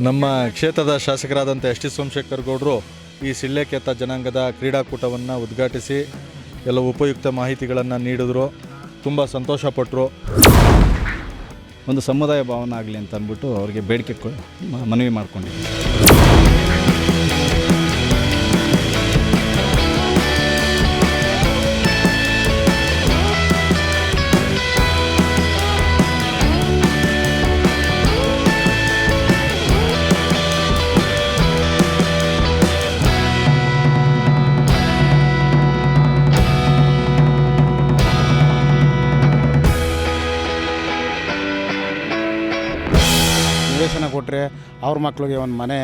ನಮ್ಮ ಕ್ಷೇತ್ರದ ಶಾಸಕರಾದಂಥ S T Somashekar ಗೌಡರು ಈ ಸಿಳ್ಳೆಕೆತ್ತ ಜನಾಂಗದ ಕ್ರೀಡಾಕೂಟವನ್ನು ಉದ್ಘಾಟಿಸಿ ಎಲ್ಲ ಉಪಯುಕ್ತ ಮಾಹಿತಿಗಳನ್ನು ನೀಡಿದ್ರು. ತುಂಬ ಸಂತೋಷಪಟ್ಟರು ಒಂದು ಸಮುದಾಯ ಭಾವನೆ ಆಗಲಿ ಅಂತ ಅಂದ್ಬಿಟ್ಟು ಅವರಿಗೆ ಬೇಡಿಕೆ ಮನವಿ ಮಾಡ್ಕೊಂಡಿದ್ವಿ ನಿವೇಶನ ಕೊಟ್ಟರೆ ಅವ್ರ ಮಕ್ಕಳಿಗೆ ಒಂದು ಮನೆ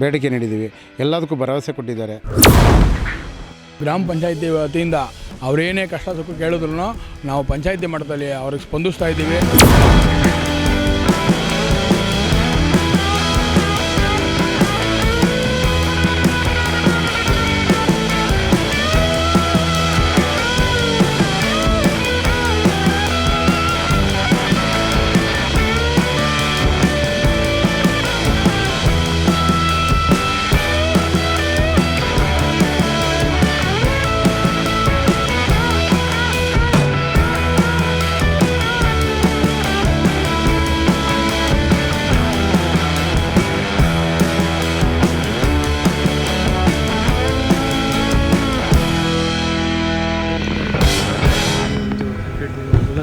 ಬೇಡಿಕೆ ನೀಡಿದ್ದೀವಿ. ಎಲ್ಲದಕ್ಕೂ ಭರವಸೆ ಕೊಟ್ಟಿದ್ದಾರೆ. ಗ್ರಾಮ ಪಂಚಾಯತಿ ವತಿಯಿಂದ ಅವರೇನೇ ಕಷ್ಟ ಸುಖ ಕೇಳಿದ್ರು ನಾವು ಪಂಚಾಯತಿ ಮಟ್ಟದಲ್ಲಿ ಅವ್ರಿಗೆ ಸ್ಪಂದಿಸ್ತಾ ಇದ್ದೀವಿ.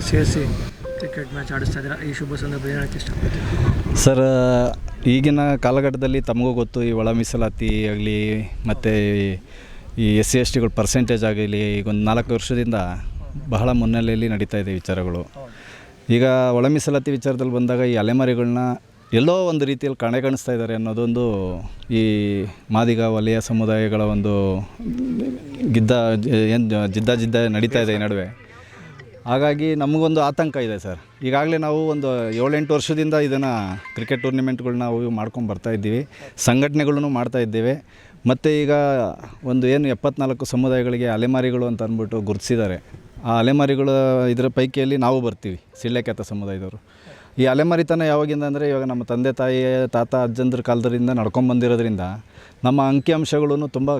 ಸೇರಿಸಿ ಕ್ರಿಕೆಟ್ ಮ್ಯಾಚ್ ಆಡಿಸ್ತಾ ಇದ್ದೀರಾ? ಈ ಶುಭ ಸಂದರ್ಭ ಸರ್, ಈಗಿನ ಕಾಲಘಟ್ಟದಲ್ಲಿ ತಮಗೂ ಗೊತ್ತು, ಈ ಒಳ ಮೀಸಲಾತಿ ಆಗಲಿ, ಮತ್ತು ಈ ಎಸ್ ಸಿ ಎಸ್ ಟಿಗಳು ಪರ್ಸೆಂಟೇಜ್ ಆಗಲಿ, ಈಗ ಒಂದು ನಾಲ್ಕು ವರ್ಷದಿಂದ ಬಹಳ ಮುನ್ನೆಲೆಯಲ್ಲಿ ನಡೀತಾ ಇದೆ ವಿಚಾರಗಳು. ಈಗ ಒಳ ಮೀಸಲಾತಿ ವಿಚಾರದಲ್ಲಿ ಬಂದಾಗ ಈ ಅಲೆಮಾರಿಗಳನ್ನ ಎಲ್ಲೋ ಒಂದು ರೀತಿಯಲ್ಲಿ ಕಾಣಿಸ್ತಾ ಇದ್ದಾರೆ ಅನ್ನೋದೊಂದು ಈ ಮಾದಿಗ ವಲಯ ಸಮುದಾಯಗಳ ಒಂದು ಗಿದ್ದ, ಏನು ಜಿದ್ದ ಜಿದ್ದ ನಡೀತಾ ಇದೆ ಈ ನಡುವೆ. ಹಾಗಾಗಿ ನಮಗೊಂದು ಆತಂಕ ಇದೆ ಸರ್. ಈಗಾಗಲೇ ನಾವು ಒಂದು ಏಳೆಂಟು ವರ್ಷದಿಂದ ಇದನ್ನು ಕ್ರಿಕೆಟ್ ಟೂರ್ನಿಮೆಂಟ್ಗಳನ್ನ ನಾವು ಮಾಡ್ಕೊಂಡು ಬರ್ತಾ ಇದ್ದೀವಿ. ಸಂಘಟನೆಗಳನ್ನು ಮಾಡ್ತಾ ಇದ್ದೇವೆ. ಮತ್ತು ಈಗ ಒಂದು ಏನು ಎಪ್ಪತ್ನಾಲ್ಕು ಸಮುದಾಯಗಳಿಗೆ ಅಲೆಮಾರಿಗಳು ಅಂತ ಅಂದ್ಬಿಟ್ಟು ಗುರುತಿಸಿದ್ದಾರೆ. ಆ ಅಲೆಮಾರಿಗಳ ಇದರ ಪೈಕಿಯಲ್ಲಿ ನಾವು ಬರ್ತೀವಿ ಸಿಳ್ಳೆಕೆತ್ತ ಸಮುದಾಯದವರು. ಈ ಅಲೆಮಾರಿತನ ಯಾವಾಗಿಂದ ಅಂದರೆ ಇವಾಗ ನಮ್ಮ ತಂದೆ ತಾಯಿ ತಾತ, ಅಜ್ಜಂದ್ರ ಕಾಲದಿಂದ ನಡ್ಕೊಂಬಂದಿರೋದ್ರಿಂದ ನಮ್ಮ ಅಂಕಿಅಂಶಗಳು ತುಂಬ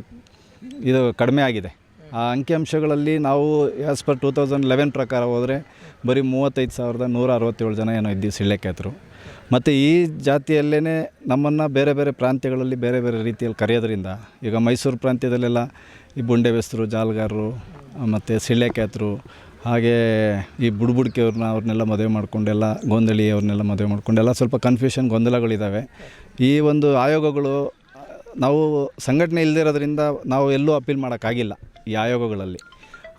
ಇದು ಕಡಿಮೆ ಆಗಿದೆ. ಆ ಅಂಕಿಅಂಶಗಳಲ್ಲಿ ನಾವು as per two thousand eleven ಪ್ರಕಾರ ಹೋದರೆ ಬರೀ ಮೂವತ್ತೈದು ಸಾವಿರದ ನೂರ ಅರವತ್ತೇಳು ಜನ ಏನೋ ಇದ್ದೀವಿ ಸಿಳ್ಳೆಕ್ಯಾತರು ಮತ್ತು ಈ ಜಾತಿಯಲ್ಲೇ ನಮ್ಮನ್ನು ಬೇರೆ ಬೇರೆ ಪ್ರಾಂತ್ಯಗಳಲ್ಲಿ ಬೇರೆ ಬೇರೆ ರೀತಿಯಲ್ಲಿ ಕರೆಯೋದ್ರಿಂದ, ಈಗ ಮೈಸೂರು ಪ್ರಾಂತ್ಯದಲ್ಲೆಲ್ಲ ಈ ಬುಂಡೆ ಬೆಸ್ತರು ಜಾಲ್ಗಾರರು ಮತ್ತು ಸಿಳ್ಳೆಕ್ಯಾತರು ಹಾಗೆ ಈ ಬುಡ್ಬುಡ್ಕಿಯವ್ರನ್ನ ಅವ್ರನ್ನೆಲ್ಲ ಮದುವೆ ಮಾಡ್ಕೊಂಡೆಲ್ಲ ಗೊಂದಳಿ ಅವ್ರನ್ನೆಲ್ಲ ಮದುವೆ ಮಾಡ್ಕೊಂಡೆಲ್ಲ ಸ್ವಲ್ಪ ಕನ್ಫ್ಯೂಷನ್ ಗೊಂದಲಗಳಿದ್ದಾವೆ ಈ ಒಂದು ಆಯೋಗಗಳು ನಾವು ಸಂಘಟನೆ ಇಲ್ಲದಿರೋದ್ರಿಂದ ನಾವು ಎಲ್ಲೂ ಅಪೀಲ್ ಮಾಡೋಕ್ಕಾಗಿಲ್ಲ. ಈ ಆಯೋಗಗಳಲ್ಲಿ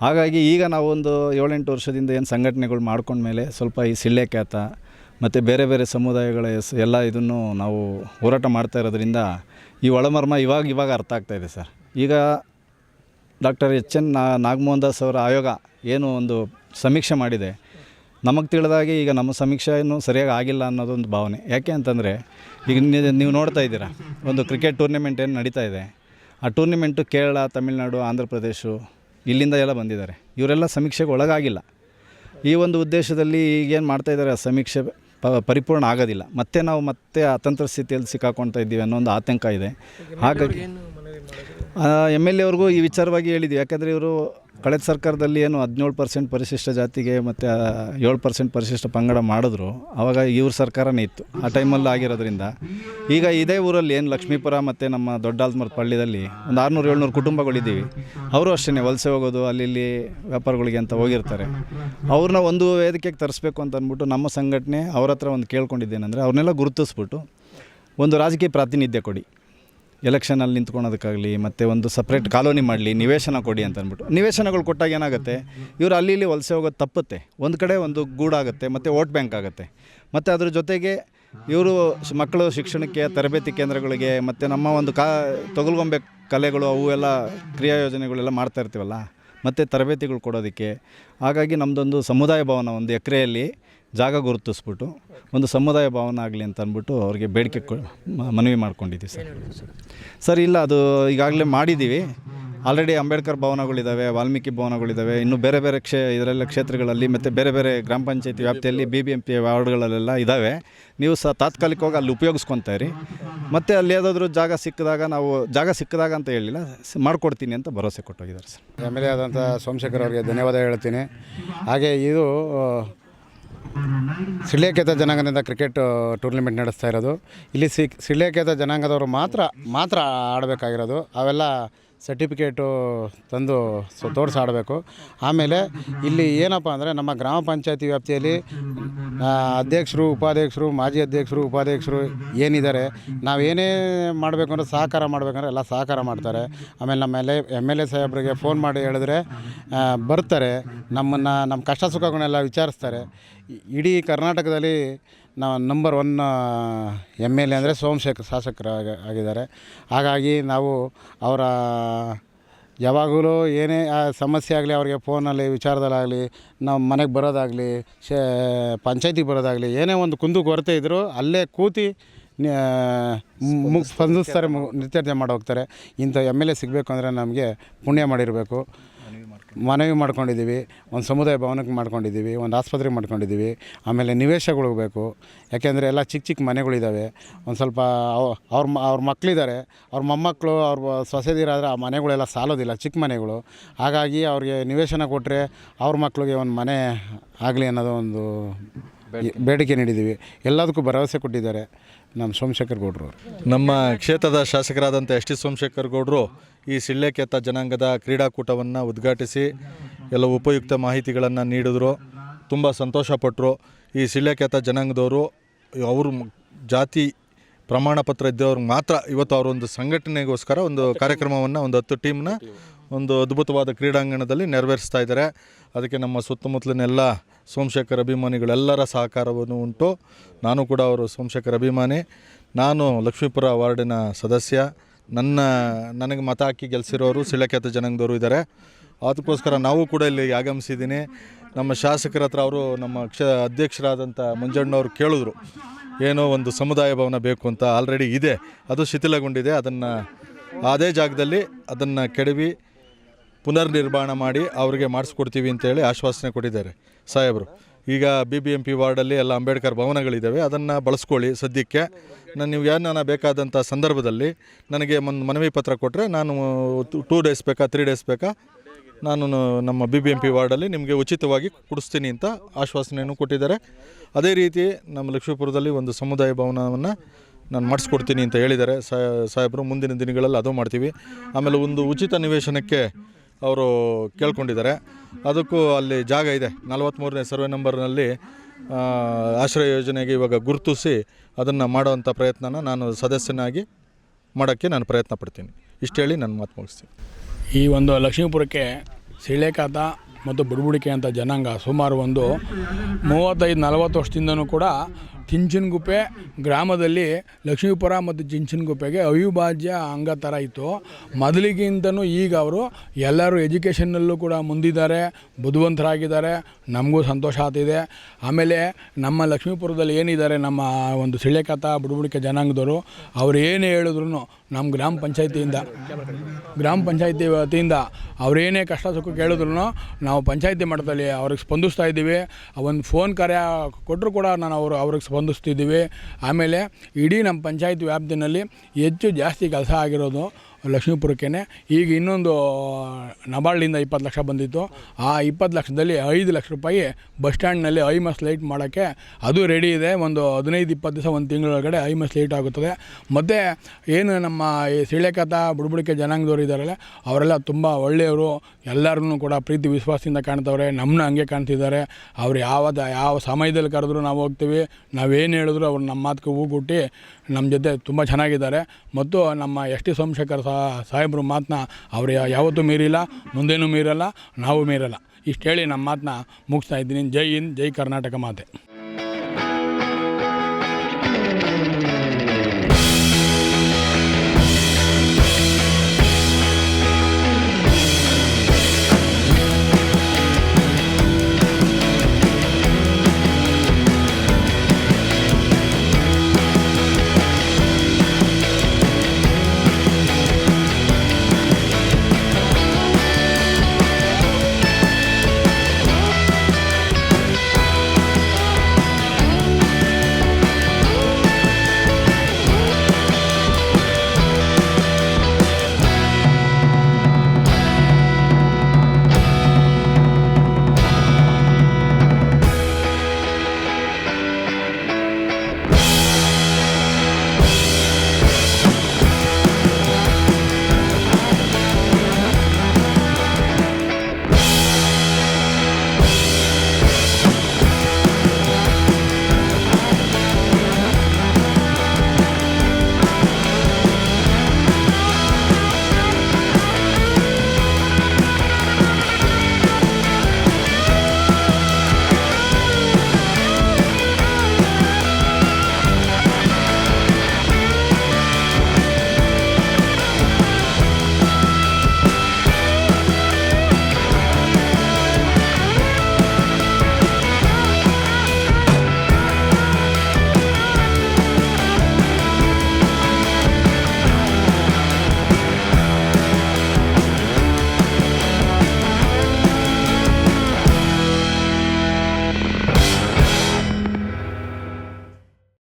ಹಾಗಾಗಿ ಈಗ ನಾವೊಂದು ಏಳೆಂಟು ವರ್ಷದಿಂದ ಏನು ಸಂಘಟನೆಗಳು ಮಾಡ್ಕೊಂಡ್ಮೇಲೆ ಸ್ವಲ್ಪ ಈ ಸಿಳ್ಳೆಕ್ಯಾತ ಮತ್ತು ಬೇರೆ ಬೇರೆ ಸಮುದಾಯಗಳ ಎಲ್ಲ ಇದನ್ನು ನಾವು ಹೋರಾಟ ಮಾಡ್ತಾ ಇರೋದ್ರಿಂದ ಈ ಒಳಮರ್ಮ ಇವಾಗ ಇವಾಗ ಅರ್ಥ ಆಗ್ತಾ ಇದೆ ಸರ್. ಈಗ doctor H N Nagamohan Das ಅವರ ಆಯೋಗ ಏನು ಒಂದು ಸಮೀಕ್ಷೆ ಮಾಡಿದೆ. ನಮಗೆ ತಿಳಿದಾಗೆ ಈಗ ನಮ್ಮ ಸಮೀಕ್ಷೆ ಏನು ಸರಿಯಾಗಿ ಆಗಿಲ್ಲ ಅನ್ನೋದೊಂದು ಭಾವನೆ. ಯಾಕೆ ಅಂತಂದರೆ ಈಗ ನೀವು ನೋಡ್ತಾ ಇದ್ದೀರಾ, ಒಂದು ಕ್ರಿಕೆಟ್ ಟೂರ್ನಮೆಂಟ್ ಏನು ನಡೀತಾ ಇದೆ. ಆ ಟೂರ್ನಿಮೆಂಟು ಕೇರಳ, ತಮಿಳುನಾಡು, ಆಂಧ್ರ ಪ್ರದೇಶ ಇಲ್ಲಿಂದ ಎಲ್ಲ ಬಂದಿದ್ದಾರೆ. ಇವರೆಲ್ಲ ಸಮೀಕ್ಷೆಗೆ ಒಳಗಾಗಿಲ್ಲ. ಈ ಒಂದು ಉದ್ದೇಶದಲ್ಲಿ ಈಗೇನು ಮಾಡ್ತಾ ಇದ್ದಾರೆ, ಆ ಸಮೀಕ್ಷೆ ಪರಿಪೂರ್ಣ ಆಗೋದಿಲ್ಲ. ಮತ್ತೆ ನಾವು ಮತ್ತೆ ಅತಂತ್ರ ಸ್ಥಿತಿಯಲ್ಲಿ ಸಿಕ್ಕಾಕೊಳ್ತಾ ಇದ್ದೀವಿ ಅನ್ನೋ ಒಂದು ಆತಂಕ ಇದೆ. ಹಾಗಾಗಿ ಎಂ ಎಲ್ ಎವ್ರಿಗೂ ಈ ವಿಚಾರವಾಗಿ ಹೇಳಿದ್ವಿ ಯಾಕೆಂದರೆ ಇವರು ಕಳೆದ ಸರ್ಕಾರದಲ್ಲಿ ಏನು ಹದಿನೇಳು ಪರ್ಸೆಂಟ್ ಪರಿಶಿಷ್ಟ ಜಾತಿಗೆ ಮತ್ತು ಏಳು ಪರ್ಸೆಂಟ್ ಪರಿಶಿಷ್ಟ ಪಂಗಡ ಮಾಡಿದ್ರು ಆವಾಗ ಇವ್ರ ಸರ್ಕಾರನೇ ಇತ್ತು. ಆ ಟೈಮಲ್ಲಿ ಆಗಿರೋದ್ರಿಂದ. ಈಗ ಇದೇ ಊರಲ್ಲಿ ಏನು ಲಕ್ಷ್ಮೀಪುರ ಮತ್ತು ನಮ್ಮ ದೊಡ್ಡಾಲ್ಮರ್ ಪಳ್ಳಿದಲ್ಲಿ ಒಂದು ಆರುನೂರು, ಏಳ್ನೂರು ಕುಟುಂಬಗಳಿದ್ದೀವಿ. ಅವರು ಅಷ್ಟೇ ವಲಸೆ ಹೋಗೋದು, ಅಲ್ಲಿ ಇಲ್ಲಿ ವ್ಯಾಪಾರಗಳಿಗೆ ಅಂತ ಹೋಗಿರ್ತಾರೆ. ಅವ್ರನ್ನ ಒಂದು ವೇದಿಕೆಗೆ ತರಿಸ್ಬೇಕು ಅಂತ ಅಂದ್ಬಿಟ್ಟು ನಮ್ಮ ಸಂಘಟನೆ ಅವ್ರ ಹತ್ರ ಒಂದು ಕೇಳ್ಕೊಂಡಿದ್ದೇನೆಂದರೆ ಅವ್ರನ್ನೆಲ್ಲ ಗುರುತಿಸ್ಬಿಟ್ಟು ಒಂದು ರಾಜಕೀಯ ಪ್ರಾತಿನಿಧ್ಯ ಕೊಡಿ. ಎಲೆಕ್ಷನಲ್ಲಿ ನಿಂತ್ಕೊಳೋದಕ್ಕಾಗಲಿ ಮತ್ತು ಒಂದು ಸಪ್ರೇಟ್ ಕಾಲೋನಿ ಮಾಡಲಿ, ನಿವೇಶನ ಕೊಡಿ ಅಂತ ಅಂದ್ಬಿಟ್ಟು. ನಿವೇಶನಗಳು ಕೊಟ್ಟಾಗ ಏನಾಗುತ್ತೆ? ಇವರು ಅಲ್ಲಿ ಇಲ್ಲಿ ವಲಸೆ ಹೋಗೋದು ತಪ್ಪುತ್ತೆ. ಒಂದು ಕಡೆ ಒಂದು ಗೂಡಾಗುತ್ತೆ, ಮತ್ತು ವೋಟ್ ಬ್ಯಾಂಕ್ ಆಗುತ್ತೆ. ಮತ್ತು ಅದ್ರ ಜೊತೆಗೆ ಇವರು ಮಕ್ಕಳು ಶಿಕ್ಷಣಕ್ಕೆ, ತರಬೇತಿ ಕೇಂದ್ರಗಳಿಗೆ, ಮತ್ತು ನಮ್ಮ ಒಂದು ಕಾ ತೊಗಲ್ಗೊಂಬೆ ಕಲೆಗಳು ಅವು ಎಲ್ಲ ಕ್ರಿಯಾ ಯೋಜನೆಗಳೆಲ್ಲ ಮಾಡ್ತಾ ಇರ್ತೀವಲ್ಲ, ಮತ್ತು ತರಬೇತಿಗಳು ಕೊಡೋದಕ್ಕೆ. ಹಾಗಾಗಿ ನಮ್ಮದೊಂದು ಸಮುದಾಯ ಭವನ ಒಂದು ಎಕರೆಯಲ್ಲಿ ಜಾಗ ಗುರುತಿಸ್ಬಿಟ್ಟು ಒಂದು ಸಮುದಾಯ ಭಾವನೆ ಆಗಲಿ ಅಂತ ಅಂದ್ಬಿಟ್ಟು ಅವ್ರಿಗೆ ಬೇಡಿಕೆ ಮನವಿ ಮಾಡ್ಕೊಂಡಿದ್ದೀವಿ ಸರ್. ಸರ್, ಇಲ್ಲ, ಅದು ಈಗಾಗಲೇ ಮಾಡಿದ್ದೀವಿ. ಆಲ್ರೆಡಿ ಅಂಬೇಡ್ಕರ್ ಭವನಗಳಿದ್ದಾವೆ, ವಾಲ್ಮೀಕಿ ಭವನಗಳಿದ್ದಾವೆ, ಇನ್ನು ಬೇರೆ ಬೇರೆ ಕ್ಷೇ ಇದರೆಲ್ಲ ಕ್ಷೇತ್ರಗಳಲ್ಲಿ ಮತ್ತು ಬೇರೆ ಬೇರೆ ಗ್ರಾಮ ಪಂಚಾಯತಿ ವ್ಯಾಪ್ತಿಯಲ್ಲಿ ಬಿ ಬಿ ಎಂ ಪಿ ವಾರ್ಡ್ಗಳಲ್ಲೆಲ್ಲ ಇದ್ದಾವೆ. ನೀವು ಸಹ ತಾತ್ಕಾಲಿಕವಾಗಿ ಅಲ್ಲಿ ಉಪಯೋಗಿಸ್ಕೊತಾ ಇರಿ. ಮತ್ತು ಅಲ್ಲಿ ಯಾವುದಾದ್ರೂ ಜಾಗ ಸಿಕ್ಕಿದಾಗ ನಾವು ಜಾಗ ಸಿಕ್ಕಿದಾಗ ಅಂತ ಹೇಳಿಲ್ಲ ಮಾಡ್ಕೊಡ್ತೀನಿ ಅಂತ ಭರವಸೆ ಕೊಟ್ಟೋಗಿದ್ದಾರೆ ಸರ್. ಎಂ ಎಲ್ ಎ ಆದಂಥ ಸೋಮಶೇಖರ್ ಅವರಿಗೆ ಧನ್ಯವಾದ ಹೇಳ್ತೀನಿ. ಹಾಗೆ ಇದು ಸಿಳ್ಳೆಕೇತ ಜನಾಂಗದಿಂದ ಕ್ರಿಕೆಟ್ ಟೂರ್ನಿಮೆಂಟ್ ನಡೆಸ್ತಾ ಇರೋದು. ಇಲ್ಲಿ ಸಿ ಸಿಳ್ಳೆಕೇತ ಜನಾಂಗದವರು ಮಾತ್ರ ಮಾತ್ರ ಆಡಬೇಕಾಗಿರೋದು. ಅವೆಲ್ಲ ಸರ್ಟಿಫಿಕೇಟು ತಂದು ಸೊ ತೋರಿಸಾಡಬೇಕು ಆಮೇಲೆ ಇಲ್ಲಿ ಏನಪ್ಪ ಅಂದರೆ ನಮ್ಮ ಗ್ರಾಮ ಪಂಚಾಯತಿ ವ್ಯಾಪ್ತಿಯಲ್ಲಿ ಅಧ್ಯಕ್ಷರು, ಉಪಾಧ್ಯಕ್ಷರು, ಮಾಜಿ ಅಧ್ಯಕ್ಷರು, ಉಪಾಧ್ಯಕ್ಷರು ಏನಿದ್ದಾರೆ, ನಾವೇನೇ ಮಾಡಬೇಕು ಅಂದರೆ ಸಹಕಾರ ಮಾಡಬೇಕಂದ್ರೆ ಎಲ್ಲ ಸಹಕಾರ ಮಾಡ್ತಾರೆ. ಆಮೇಲೆ ನಮ್ಮ ಎಲ್ ಎಂ ಎಲ್ ಎ ಸಾಹೇಬ್ರಿಗೆ ಫೋನ್ ಮಾಡಿ ಹೇಳಿದ್ರೆ ಬರ್ತಾರೆ, ನಮ್ಮನ್ನು, ನಮ್ಮ ಕಷ್ಟ ಸುಖಗಳನ್ನೆಲ್ಲ ವಿಚಾರಿಸ್ತಾರೆ. ಇಡೀ ಕರ್ನಾಟಕದಲ್ಲಿ ನಾವು number one M L A ಅಂದರೆ ಸೋಮಶೇಖರ್ ಶಾಸಕರು ಆಗ- ಆಗಿದ್ದಾರೆ. ಹಾಗಾಗಿ ನಾವು ಅವರ ಯಾವಾಗಲೂ ಏನೇ ಆ ಸಮಸ್ಯೆ ಆಗಲಿ ಅವ್ರಿಗೆ ಫೋನಲ್ಲಿ ವಿಚಾರದಲ್ಲಾಗಲಿ ನಾವು ಮನೆಗೆ ಬರೋದಾಗಲಿ ಶೇ ಪಂಚಾಯ್ತಿಗೆ ಬರೋದಾಗಲಿ ಏನೇ ಒಂದು ಕುಂದು ಕೊರತೆ ಇದ್ದರೂ ಅಲ್ಲೇ ಕೂತಿ ಮುಗ್ ಸ್ಪಂದಿಸ್ತಾರೆ. ಮು ನಿರ್ಚರ್ಚೆ ಮಾಡಿ ಹೋಗ್ತಾರೆ. ಇಂಥ ಎಂ ಎಲ್ ಎ ಸಿಗಬೇಕು ಅಂದರೆ ನಮಗೆ ಪುಣ್ಯ ಮಾಡಿರಬೇಕು. ಮನವಿ ಮಾಡ್ಕೊಂಡಿದ್ದೀವಿ ಒಂದು ಸಮುದಾಯ ಭವನಕ್ಕೆ ಮಾಡ್ಕೊಂಡಿದ್ದೀವಿ ಒಂದು ಆಸ್ಪತ್ರೆಗೆ ಮಾಡ್ಕೊಂಡಿದ್ದೀವಿ ಆಮೇಲೆ ನಿವೇಶಗಳು ಬೇಕು. ಯಾಕೆಂದರೆ ಎಲ್ಲ ಚಿಕ್ಕ ಚಿಕ್ಕ ಮನೆಗಳಿದ್ದಾವೆ ಒಂದು ಸ್ವಲ್ಪ ಅವ್- ಅವ್ರ ಮ ಅವ್ರ ಮಕ್ಕಳಿದ್ದಾರೆ ಅವ್ರ ಮೊಮ್ಮಕ್ಕಳು ಅವ್ರ ಸೊಸೆದಿರಾದರೆ ಆ ಮನೆಗಳೆಲ್ಲ ಸಾಲೋದಿಲ್ಲ ಚಿಕ್ಕ ಮನೆಗಳು. ಹಾಗಾಗಿ ಅವ್ರಿಗೆ ನಿವೇಶನ ಕೊಟ್ಟರೆ ಅವ್ರ ಮಕ್ಕಳಿಗೆ ಒಂದು ಮನೆ ಆಗಲಿ ಅನ್ನೋದು ಒಂದು ಬೇಡಿಕೆ ನೀಡಿದ್ದೀವಿ. ಎಲ್ಲದಕ್ಕೂ ಭರವಸೆ ಕೊಟ್ಟಿದ್ದಾರೆ. ನಮ್ಮ ಸೋಮಶೇಖರ್ ಗೌಡ್ರು ನಮ್ಮ ಕ್ಷೇತ್ರದ ಶಾಸಕರಾದಂಥ ಎಸ್ ಟಿ ಸೋಮಶೇಖರ್ ಗೌಡ್ರು ಈ ಸಿಳ್ಳೆಕೆತ್ತ ಜನಾಂಗದ ಕ್ರೀಡಾಕೂಟವನ್ನು ಉದ್ಘಾಟಿಸಿ ಎಲ್ಲ ಉಪಯುಕ್ತ ಮಾಹಿತಿಗಳನ್ನು ನೀಡಿದ್ರು. ತುಂಬ ಸಂತೋಷಪಟ್ಟರು ಈ ಸಿಳ್ಳೆಕೆತ್ತ ಜನಾಂಗದವರು ಅವರು ಜಾತಿ ಪ್ರಮಾಣ ಪತ್ರ ಇದ್ದವ್ರಿಗೆ ಮಾತ್ರ ಇವತ್ತು ಅವರೊಂದು ಸಂಘಟನೆಗೋಸ್ಕರ ಒಂದು ಕಾರ್ಯಕ್ರಮವನ್ನು, ಒಂದು ಹತ್ತು ಟೀಮ್ನ ಒಂದು ಅದ್ಭುತವಾದ ಕ್ರೀಡಾಂಗಣದಲ್ಲಿ ನೆರವೇರಿಸ್ತಾ ಇದ್ದಾರೆ. ಅದಕ್ಕೆ ನಮ್ಮ ಸುತ್ತಮುತ್ತಲಿನೆಲ್ಲ ಸೋಮಶೇಖರ್ ಅಭಿಮಾನಿಗಳೆಲ್ಲರ ಸಹಕಾರವನ್ನು ಉಂಟು. ನಾನು ಕೂಡ ಅವರು ಸೋಮಶೇಖರ್ ಅಭಿಮಾನಿ. ನಾನು ಲಕ್ಷ್ಮೀಪುರ ವಾರ್ಡಿನ ಸದಸ್ಯ. ನನ್ನ, ನನಗೆ ಮತ ಹಾಕಿ ಗೆಲ್ಸಿರೋರು ಸಿಳಕೇತ ಜನಾಂಗದವರು ಇದ್ದಾರೆ. ಅದಕ್ಕೋಸ್ಕರ ನಾವು ಕೂಡ ಇಲ್ಲಿ ಆಗಮಿಸಿದ್ದೀನಿ. ನಮ್ಮ ಶಾಸಕರ ಹತ್ರ ಅವರು ನಮ್ಮ ಕ್ಷ, ಅಧ್ಯಕ್ಷರಾದಂಥ ಮಂಜಣ್ಣವರು ಕೇಳಿದ್ರು. ಏನೋ ಒಂದು ಸಮುದಾಯ ಭವನ ಬೇಕು ಅಂತ ಆಲ್ರೆಡಿ ಇದೆ. ಅದು ಶಿಥಿಲಗೊಂಡಿದೆ. ಅದನ್ನು, ಅದೇ ಜಾಗದಲ್ಲಿ ಅದನ್ನು ಕೆಡವಿ ಪುನರ್ನಿರ್ಮಾಣ ಮಾಡಿ ಅವರಿಗೆ ಮಾಡಿಸ್ಕೊಡ್ತೀವಿ ಅಂತೇಳಿ ಆಶ್ವಾಸನೆ ಕೊಟ್ಟಿದ್ದಾರೆ ಸಾಹೇಬರು. ಈಗ ಬಿ ಬಿ ಎಂ ಪಿ ವಾರ್ಡಲ್ಲಿ ಎಲ್ಲ ಅಂಬೇಡ್ಕರ್ ಭವನಗಳಿದ್ದಾವೆ, ಅದನ್ನು ಬಳಸ್ಕೊಳ್ಳಿ ಸದ್ಯಕ್ಕೆ. ನಾನು ನೀವು ಏನಾನ ಬೇಕಾದಂಥ ಸಂದರ್ಭದಲ್ಲಿ ನನಗೆ ಒಂದು ಮನವಿ ಪತ್ರ ಕೊಟ್ಟರೆ ನಾನು ಟೂ ಡೇಸ್ ಬೇಕಾ, ತ್ರೀ ಡೇಸ್ ಬೇಕಾ, ನಾನು ನಮ್ಮ ಬಿ ಬಿ ಎಂ ಪಿ ವಾರ್ಡಲ್ಲಿ ನಿಮಗೆ ಉಚಿತವಾಗಿ ಕೊಡಿಸ್ತೀನಿ ಅಂತ ಆಶ್ವಾಸನೆಯನ್ನು ಕೊಟ್ಟಿದ್ದಾರೆ. ಅದೇ ರೀತಿ ನಮ್ಮ ಲಕ್ಷ್ಮೀಪುರದಲ್ಲಿ ಒಂದು ಸಮುದಾಯ ಭವನವನ್ನು ನಾನು ಮಾಡಿಸ್ಕೊಡ್ತೀನಿ ಅಂತ ಹೇಳಿದ್ದಾರೆ ಸಾಹೇಬರು. ಮುಂದಿನ ದಿನಗಳಲ್ಲಿ ಅದು ಮಾಡ್ತೀವಿ. ಆಮೇಲೆ ಒಂದು ಉಚಿತ ನಿವೇಶನಕ್ಕೆ ಅವರು ಕೇಳ್ಕೊಂಡಿದ್ದಾರೆ. ಅದಕ್ಕೂ ಅಲ್ಲಿ ಜಾಗ ಇದೆ. ನಲವತ್ತ್ಮೂರನೇ ಸರ್ವೆ ನಂಬರ್ನಲ್ಲಿ ಆಶ್ರಯ ಯೋಜನೆಗೆ ಇವಾಗ ಗುರುತಿಸಿ ಅದನ್ನು ಮಾಡೋವಂಥ ಪ್ರಯತ್ನನ ನಾನು ಸದಸ್ಯನಾಗಿ ಮಾಡೋಕ್ಕೆ ನಾನು ಪ್ರಯತ್ನ ಪಡ್ತೀನಿ. ಇಷ್ಟು ಹೇಳಿ ನಾನು ಮಾತು ಮುಗಿಸ್ತೀನಿ. ಈ ಒಂದು ಲಕ್ಷ್ಮೀಪುರಕ್ಕೆ ಸಿಳೆಕಾತ ಮತ್ತು ಬುಡಬುಡಿಕೆ ಅಂತ ಜನಾಂಗ ಸುಮಾರು ಒಂದು ಮೂವತ್ತೈದು ನಲವತ್ತು ವರ್ಷದಿಂದನೂ ಕೂಡ ಚಿಂಚನಗುಪ್ಪೆ ಗ್ರಾಮದಲ್ಲಿ ಲಕ್ಷ್ಮೀಪುರ ಮತ್ತು ಚಿಂಚನಗುಪ್ಪೆಗೆ ಅವಿಭಾಜ್ಯ ಅಂಗ ಥರ ಇತ್ತು. ಮೊದಲಿಗಿಂತನೂ ಈಗ ಅವರು ಎಲ್ಲರೂ ಎಜುಕೇಷನ್ನಲ್ಲೂ ಕೂಡ ಮುಂದಿದ್ದಾರೆ, ಬುದ್ಧಿವಂತರಾಗಿದ್ದಾರೆ. ನಮಗೂ ಸಂತೋಷ ಆಗ್ತಿದೆ. ಆಮೇಲೆ ನಮ್ಮ ಲಕ್ಷ್ಮೀಪುರದಲ್ಲಿ ಏನಿದ್ದಾರೆ, ನಮ್ಮ ಒಂದು ಸಿಳೆಕಥ ಬುಡಬುಡಿಕೆ ಜನಾಂಗದವರು, ಅವ್ರು ಏನು ಹೇಳಿದ್ರು ನಮ್ಮ ಗ್ರಾಮ ಪಂಚಾಯತಿಯಿಂದ, ಗ್ರಾಮ ಪಂಚಾಯತಿ ವತಿಯಿಂದ ಅವರೇನೇ ಕಷ್ಟ ಸುಖ ಕೇಳಿದ್ರು ನಾವು ಪಂಚಾಯತಿ ಮಟ್ಟದಲ್ಲಿ ಅವ್ರಿಗೆ ಸ್ಪಂದಿಸ್ತಾ ಇದ್ದೀವಿ. ಒಂದು ಫೋನ್ ಕಾರ್ಯ ಕೊಟ್ಟರು ಕೂಡ ನಾನು ಅವರು, ಅವ್ರಿಗೆ ಸ್ಪಂದಿಸ್ತಿದ್ದೀವಿ ಆಮೇಲೆ ಇಡೀ ನಮ್ಮ ಪಂಚಾಯತ್ ವ್ಯಾಪ್ತಿನಲ್ಲಿ ಹೆಚ್ಚು ಜಾಸ್ತಿ ಕೆಲಸ ಆಗಿರೋದು ಲಕ್ಷ್ಮೀಪುರಕ್ಕೇ ಈಗ ಇನ್ನೊಂದು ನಬಾರ್ಡಿಂದ ಇಪ್ಪತ್ತು ಲಕ್ಷ ಬಂದಿತ್ತು. ಆ ಇಪ್ಪತ್ತು ಲಕ್ಷದಲ್ಲಿ ಐದು ಲಕ್ಷ ರೂಪಾಯಿ ಬಸ್ ಸ್ಟ್ಯಾಂಡ್ನಲ್ಲಿ ಐ ಮಸ್ ಲೈಟ್ ಮಾಡೋಕ್ಕೆ ಅದು ರೆಡಿ ಇದೆ. ಒಂದು ಹದಿನೈದು, ಇಪ್ಪತ್ತು ದಿವಸ, ಒಂದು ತಿಂಗಳೊಳಗಡೆ ಐ ಮಸ್ ಲೈಟ್ ಆಗುತ್ತದೆ. ಮತ್ತು ಏನು ನಮ್ಮ ಈ ಸಿಳೆಕಥ ಬುಡಬುಡಿಕೆ ಜನಾಂಗದವರು ಇದ್ದಾರಲ್ಲ, ಅವರೆಲ್ಲ ತುಂಬ ಒಳ್ಳೆಯವರು. ಎಲ್ಲರನ್ನೂ ಕೂಡ ಪ್ರೀತಿ, ವಿಶ್ವಾಸದಿಂದ ಕಾಣ್ತವ್ರೆ. ನಮ್ಮನ್ನ ಹಂಗೆ ಕಾಣ್ತಿದ್ದಾರೆ. ಅವ್ರು ಯಾವ ಯಾವ ಸಮಯದಲ್ಲಿ ಕರೆದ್ರು ನಾವು ಹೋಗ್ತೀವಿ. ನಾವೇನು ಹೇಳಿದ್ರು ಅವ್ರು ನಮ್ಮ ಮಾತಕ್ಕೆ ಹೂಗುಟ್ಟಿ ನಮ್ಮ ಜೊತೆ ತುಂಬ ಚೆನ್ನಾಗಿದ್ದಾರೆ. ಮತ್ತು ನಮ್ಮ ಎಸ್ ಟಿ ಸೋಮಶೇಖರ್ ಸಾ ಸಾಹೇಬ್ರ ಮಾತನ್ನ ಅವರು ಯಾವತ್ತೂ ಮೀರಿಲ್ಲ, ಮುಂದೇನೂ ಮೀರಲ್ಲ, ನಾವು ಮೀರಲ್ಲ. ಇಷ್ಟು ಹೇಳಿ ನಮ್ಮ ಮಾತನ್ನ ಮುಗಿಸ್ತಾ ಇದ್ದೀನಿ. ಜೈ ಹಿಂದ್, ಜೈ ಕರ್ನಾಟಕ ಮಾತೆ.